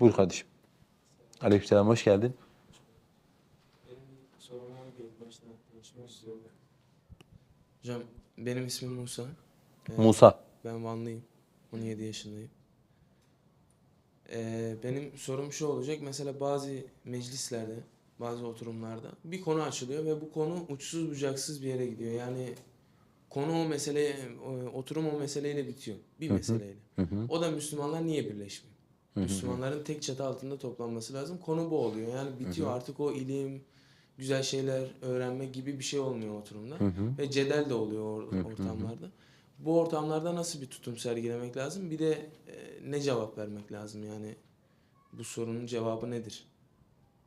Buyur kardeşim. Aleykümselam, hoş geldin. Benim sorum var konuşmak istiyorum. Hocam benim ismim Musa. Ee, Musa. Ben Vanlıyım. 17 yaşındayım. Ee, benim sorum şu olacak. Mesela bazı meclislerde, bazı oturumlarda bir konu açılıyor ve bu konu uçsuz bucaksız bir yere gidiyor. Yani konu o mesele, o- oturum o meseleyle bitiyor. Bir meseleyle. O da Müslümanlar niye birleşmiyor? Müslümanların tek çatı altında toplanması lazım. Konu bu oluyor. Yani bitiyor artık o ilim, güzel şeyler öğrenme gibi bir şey olmuyor oturumda. Ve cedel de oluyor or- ortamlarda. Bu ortamlarda nasıl bir tutum sergilemek lazım? Bir de e, ne cevap vermek lazım yani? Bu sorunun cevabı nedir?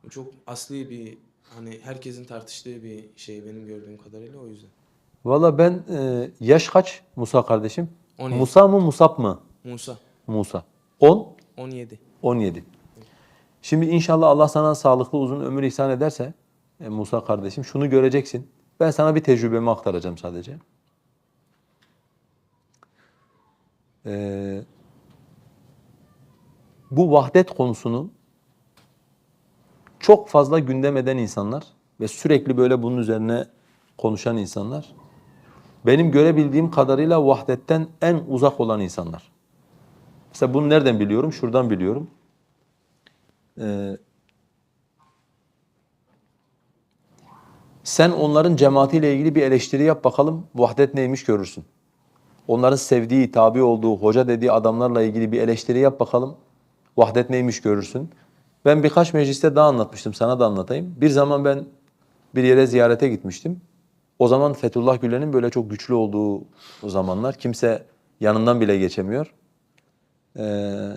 Bu çok asli bir hani herkesin tartıştığı bir şey benim gördüğüm kadarıyla o yüzden. Valla ben e, yaş kaç Musa kardeşim? 17. Musa mı Musab mı? Musa Musa. 10, 17. 17. Şimdi inşallah Allah sana sağlıklı uzun ömür ihsan ederse e, Musa kardeşim şunu göreceksin. Ben sana bir tecrübemi aktaracağım sadece. Ee, bu vahdet konusunu çok fazla gündem eden insanlar ve sürekli böyle bunun üzerine konuşan insanlar benim görebildiğim kadarıyla vahdetten en uzak olan insanlar. Mesela bunu nereden biliyorum? Şuradan biliyorum. Ee, sen onların cemaatiyle ilgili bir eleştiri yap bakalım vahdet neymiş görürsün. Onların sevdiği, tabi olduğu, hoca dediği adamlarla ilgili bir eleştiri yap bakalım vahdet neymiş görürsün. Ben birkaç mecliste daha anlatmıştım, sana da anlatayım. Bir zaman ben bir yere ziyarete gitmiştim. O zaman Fethullah Gülen'in böyle çok güçlü olduğu zamanlar. Kimse yanından bile geçemiyor. Ee,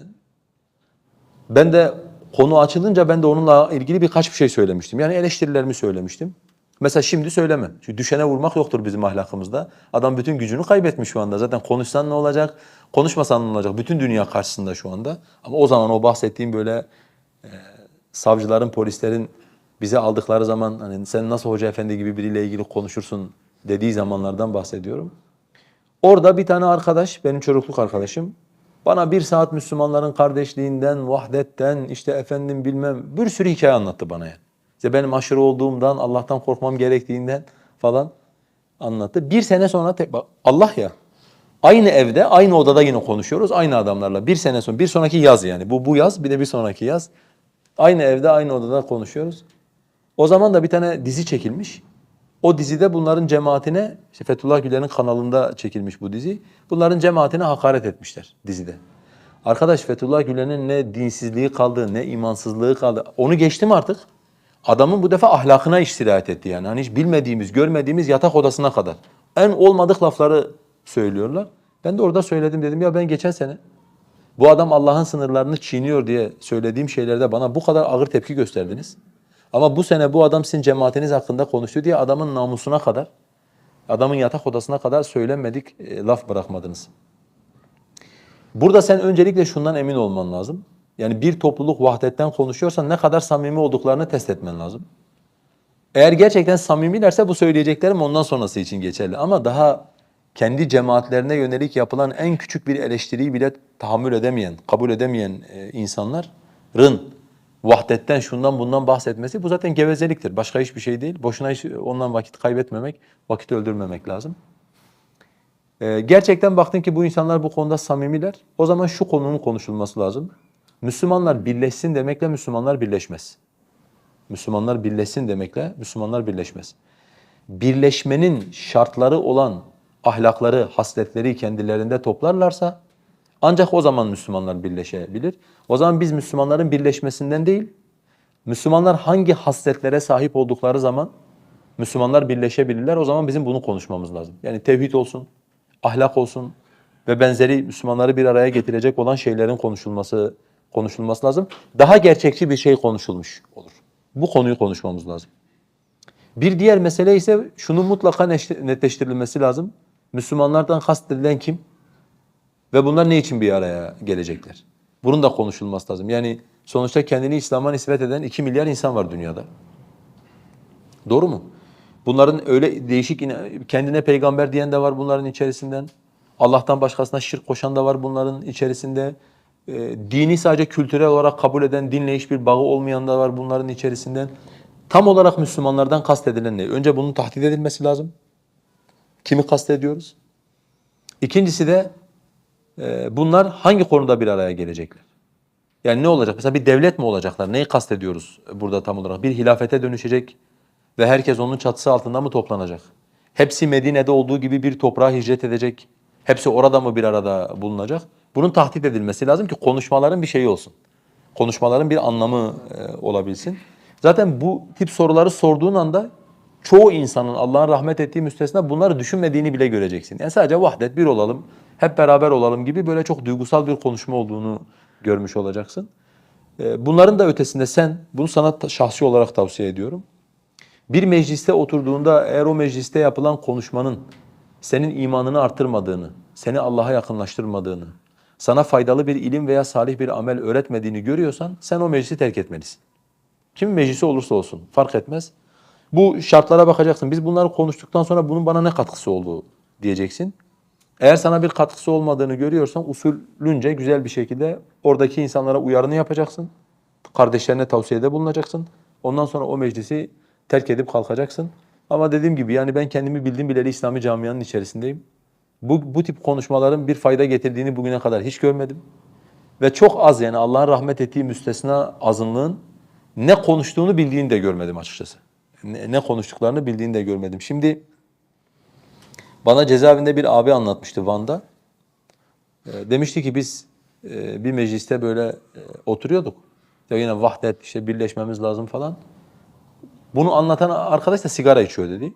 ben de konu açılınca ben de onunla ilgili birkaç bir şey söylemiştim. Yani eleştirilerimi söylemiştim. Mesela şimdi söylemem. Çünkü düşene vurmak yoktur bizim ahlakımızda. Adam bütün gücünü kaybetmiş şu anda. Zaten konuşsan ne olacak, konuşmasan ne olacak? Bütün dünya karşısında şu anda. Ama o zaman o bahsettiğim böyle e, savcıların, polislerin bize aldıkları zaman hani sen nasıl hoca efendi gibi biriyle ilgili konuşursun dediği zamanlardan bahsediyorum. Orada bir tane arkadaş, benim çocukluk arkadaşım, bana bir saat Müslümanların kardeşliğinden, vahdetten, işte efendim bilmem bir sürü hikaye anlattı bana yani. İşte benim aşırı olduğumdan, Allah'tan korkmam gerektiğinden falan anlattı. Bir sene sonra tek, bak Allah ya, aynı evde, aynı odada yine konuşuyoruz, aynı adamlarla. Bir sene sonra, bir sonraki yaz yani. Bu, bu yaz, bir de bir sonraki yaz. Aynı evde, aynı odada konuşuyoruz. O zaman da bir tane dizi çekilmiş. O dizide bunların cemaatine, işte Fethullah Gülen'in kanalında çekilmiş bu dizi. Bunların cemaatine hakaret etmişler dizide. Arkadaş Fethullah Gülen'in ne dinsizliği kaldı, ne imansızlığı kaldı. Onu geçtim artık. Adamın bu defa ahlakına iş sirayet etti yani. Hani hiç bilmediğimiz, görmediğimiz yatak odasına kadar. En olmadık lafları söylüyorlar. Ben de orada söyledim dedim ya ben geçen sene bu adam Allah'ın sınırlarını çiğniyor diye söylediğim şeylerde bana bu kadar ağır tepki gösterdiniz. Ama bu sene bu adam sizin cemaatiniz hakkında konuştu diye adamın namusuna kadar, adamın yatak odasına kadar söylenmedik e, laf bırakmadınız. Burada sen öncelikle şundan emin olman lazım. Yani bir topluluk vahdetten konuşuyorsan ne kadar samimi olduklarını test etmen lazım. Eğer gerçekten samimilerse bu söyleyeceklerim ondan sonrası için geçerli. Ama daha kendi cemaatlerine yönelik yapılan en küçük bir eleştiriyi bile tahammül edemeyen, kabul edemeyen e, insanların vahdetten şundan bundan bahsetmesi bu zaten gevezeliktir. Başka hiçbir şey değil. Boşuna hiç ondan vakit kaybetmemek, vakit öldürmemek lazım. Ee, gerçekten baktın ki bu insanlar bu konuda samimiler. O zaman şu konunun konuşulması lazım. Müslümanlar birleşsin demekle Müslümanlar birleşmez. Müslümanlar birleşsin demekle Müslümanlar birleşmez. Birleşmenin şartları olan ahlakları, hasletleri kendilerinde toplarlarsa ancak o zaman Müslümanlar birleşebilir. O zaman biz Müslümanların birleşmesinden değil, Müslümanlar hangi hasletlere sahip oldukları zaman Müslümanlar birleşebilirler. O zaman bizim bunu konuşmamız lazım. Yani tevhid olsun, ahlak olsun ve benzeri Müslümanları bir araya getirecek olan şeylerin konuşulması konuşulması lazım. Daha gerçekçi bir şey konuşulmuş olur. Bu konuyu konuşmamız lazım. Bir diğer mesele ise şunun mutlaka netleştirilmesi lazım. Müslümanlardan kastedilen kim? Ve bunlar ne için bir araya gelecekler? Bunun da konuşulması lazım. Yani sonuçta kendini İslam'a nispet eden 2 milyar insan var dünyada. Doğru mu? Bunların öyle değişik kendine peygamber diyen de var bunların içerisinden. Allah'tan başkasına şirk koşan da var bunların içerisinde. E, dini sadece kültürel olarak kabul eden, dinle hiçbir bağı olmayan da var bunların içerisinden. Tam olarak Müslümanlardan kastedilen ne? Önce bunun tahdid edilmesi lazım. Kimi kastediyoruz? İkincisi de e, bunlar hangi konuda bir araya gelecekler? Yani ne olacak? Mesela bir devlet mi olacaklar? Neyi kastediyoruz burada tam olarak? Bir hilafete dönüşecek ve herkes onun çatısı altında mı toplanacak? Hepsi Medine'de olduğu gibi bir toprağa hicret edecek. Hepsi orada mı bir arada bulunacak? Bunun tahdit edilmesi lazım ki konuşmaların bir şeyi olsun. Konuşmaların bir anlamı e, olabilsin. Zaten bu tip soruları sorduğun anda çoğu insanın Allah'ın rahmet ettiği müstesna bunları düşünmediğini bile göreceksin. Yani sadece vahdet bir olalım, hep beraber olalım gibi böyle çok duygusal bir konuşma olduğunu görmüş olacaksın. E, Bunların da ötesinde sen, bunu sana şahsi olarak tavsiye ediyorum. Bir mecliste oturduğunda eğer o mecliste yapılan konuşmanın senin imanını artırmadığını, seni Allah'a yakınlaştırmadığını, sana faydalı bir ilim veya salih bir amel öğretmediğini görüyorsan sen o meclisi terk etmelisin. Kim meclisi olursa olsun fark etmez. Bu şartlara bakacaksın. Biz bunları konuştuktan sonra bunun bana ne katkısı oldu diyeceksin. Eğer sana bir katkısı olmadığını görüyorsan usulünce güzel bir şekilde oradaki insanlara uyarını yapacaksın. Kardeşlerine tavsiyede bulunacaksın. Ondan sonra o meclisi terk edip kalkacaksın. Ama dediğim gibi yani ben kendimi bildiğim bileli İslami camianın içerisindeyim. Bu, bu tip konuşmaların bir fayda getirdiğini bugüne kadar hiç görmedim. Ve çok az yani Allah'ın rahmet ettiği müstesna azınlığın ne konuştuğunu bildiğini de görmedim açıkçası. Ne, ne konuştuklarını bildiğini de görmedim. Şimdi bana cezaevinde bir abi anlatmıştı Van'da. Ee, demişti ki biz e, bir mecliste böyle e, oturuyorduk. Ya yine vahdet işte birleşmemiz lazım falan. Bunu anlatan arkadaş da sigara içiyor dedi.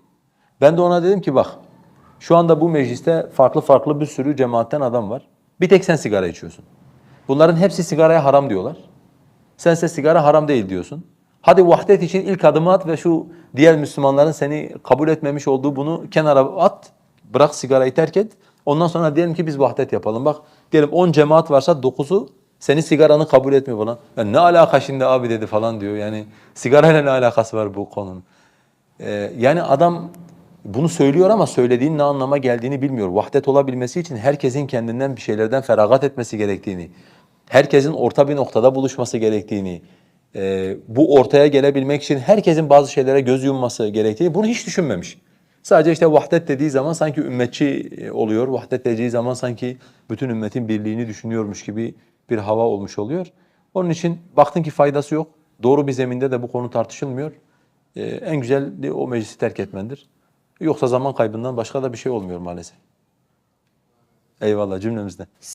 Ben de ona dedim ki bak şu anda bu mecliste farklı farklı bir sürü cemaatten adam var. Bir tek sen sigara içiyorsun. Bunların hepsi sigaraya haram diyorlar. Sense sigara haram değil diyorsun. Hadi vahdet için ilk adımı at ve şu diğer Müslümanların seni kabul etmemiş olduğu bunu kenara at. Bırak sigarayı terk et. Ondan sonra diyelim ki biz vahdet yapalım. Bak diyelim 10 cemaat varsa 9'u senin sigaranı kabul etmiyor falan. Ya ne alaka şimdi abi dedi falan diyor. Yani sigarayla ne alakası var bu konunun? Ee, yani adam bunu söylüyor ama söylediğinin ne anlama geldiğini bilmiyor. Vahdet olabilmesi için herkesin kendinden bir şeylerden feragat etmesi gerektiğini, herkesin orta bir noktada buluşması gerektiğini, e, bu ortaya gelebilmek için herkesin bazı şeylere göz yumması gerektiğini bunu hiç düşünmemiş. Sadece işte vahdet dediği zaman sanki ümmetçi e, oluyor. Vahdet dediği zaman sanki bütün ümmetin birliğini düşünüyormuş gibi bir hava olmuş oluyor. Onun için baktın ki faydası yok. Doğru bir zeminde de bu konu tartışılmıyor. Ee, en güzeli o meclisi terk etmendir. Yoksa zaman kaybından başka da bir şey olmuyor maalesef. Eyvallah cümlemizden.